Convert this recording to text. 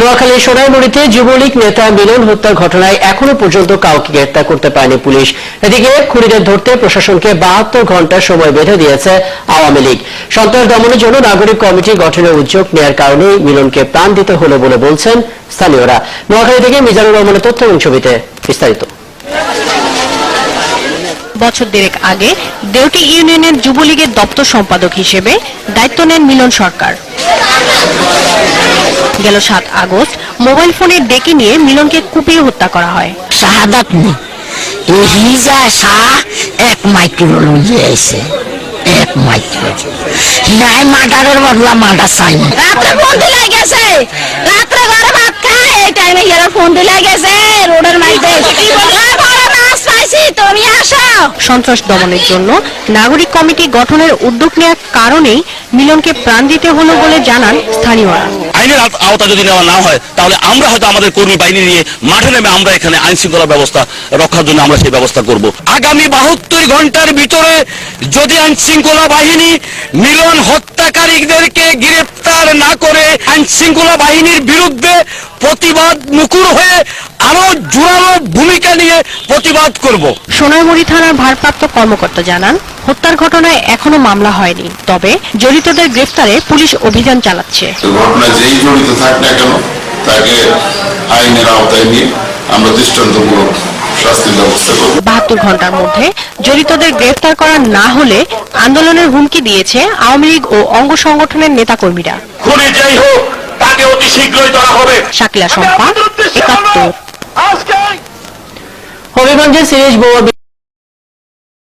নোয়াখালীর সোনাইমুড়িতে যুবলীগ নেতা মিলন হত্যার ঘটনায় এখনও পর্যন্ত কাউকে গ্রেপ্তার করতে পারেনি পুলিশ। এদিকে খুনিদের ধরতে প্রশাসনকে বাহাত্তর ঘণ্টা সময় বেঁধে দিয়েছে আওয়ামী লীগ। সন্ত্রাস দমনের জন্য নাগরিক কমিটি গঠনের উদ্যোগ নেয়ার কারণে মিলনকে প্রাণ দিতে হলো বলে বলছেন স্থানীয়রা। নোয়াখালী থেকে মিজানুর রহমানের তথ্য এবং ছবিতে বিস্তারিত। বছর দেড়েক আগে দেউটি ইউনিয়নের যুবলীগের দপ্তর সম্পাদক হিসেবে দায়িত্ব নেন মিলন সরকার। গেল সাত আগস্ট। মোবাইল ফোনে ডেকে নিয়ে মিলনকে কুপিয়ে হত্যা করা হয়। শাহাদাত নেই হিজা শাহ এক মাইক্রো লইয়ে আইছে। এক মাইক্রো। নাই মার্ডারের বদলা মার্ডার চাই। রাত্রে ফোন দিলে গেছে। রাত্রে ঘরে ভাত খায়। এই টাইমে গেলে ফোন দিলে গেছে। রোডের মাইতে। তুমি আসো। সন্ত্রাস দমনের জন্য নাগরিক কমিটি গঠনের উদ্যোগ নেওয়ার কারণেই মিলনকে প্রাণ দিতে হলো বলে জানান স্থানীয়রা। আইনের আওতা যদি নেওয়া না হয়, তাহলে আমরা হয়তো আমাদের কর্মী বাহিনী নিয়ে মাঠে নেমে আমরা এখানে আইন শৃঙ্খলা ব্যবস্থা রক্ষার জন্য আমরা সেই ব্যবস্থা করব। আগামী বাহাত্তর ঘণ্টার ভিতরে যদি আইন শৃঙ্খলা বাহিনী মিলন হত্যাকারীদেরকে গ্রেপ্তার না করে আইন শৃঙ্খলা বাহিনীর বিরুদ্ধে প্রতিবাদ মুকুর হয়ে আরও জোরালো ভূমিকা নিয়ে প্রতিবাদ করব। সোনারমুড়ি থানার ভারপ্রাপ্ত কর্মকর্তা জানান হত্যার ঘটনায় এখনও মামলা হয়নি। তবে জড়িতদের গ্রেফতারে পুলিশ অভিযান চালাচ্ছে। ঘটনায় যেই জড়িত থাক না কেন তাকে আইনের আওতায় নিয়ে আমরা দৃষ্টান্তমূলক শাস্তির ব্যবস্থা করব। বাহাত্তর ঘণ্টার মধ্যে জড়িতদের গ্রেফতার করা না হলে আন্দোলনের হুমকি দিয়েছে আওয়ামী লীগ ও অঙ্গ সংগঠনের নেতাকর্মীরা। খুনি যাই হোক তাকে অতি শীঘ্রই ধরা হবে। শাকিলা সম্পা একাত্তর। હોવીગંજ સિરીજ બોવા